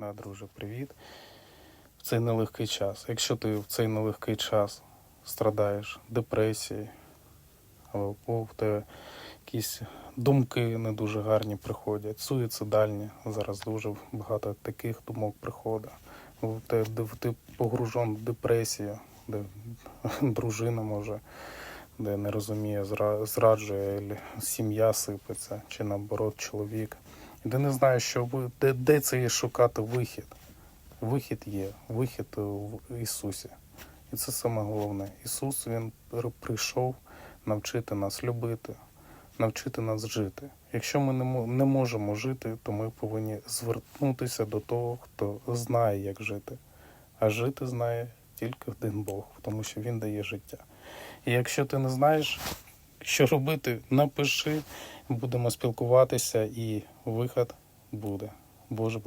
Да, друже, привіт. В цей нелегкий час. Якщо ти в цей нелегкий час страдаєш депресією, або в тебе якісь думки не дуже гарні приходять, суїцидальні. Зараз дуже багато таких думок приходить. Де ти погружен в депресію, де дружина може, де не розуміє, зраджує, сім'я сипеться, чи наоборот чоловік. І ти не знаєш, що де, де це є шукати вихід. Вихід є, вихід в Ісусі. І це саме головне. Ісус Він прийшов навчити нас любити, навчити нас жити. Якщо ми не можемо жити, то ми повинні звернутися до того, хто знає, як жити. А жити знає тільки один Бог, тому що Він дає життя. І якщо ти не знаєш, що робити, напиши, будемо спілкуватися, і вихід буде. Боже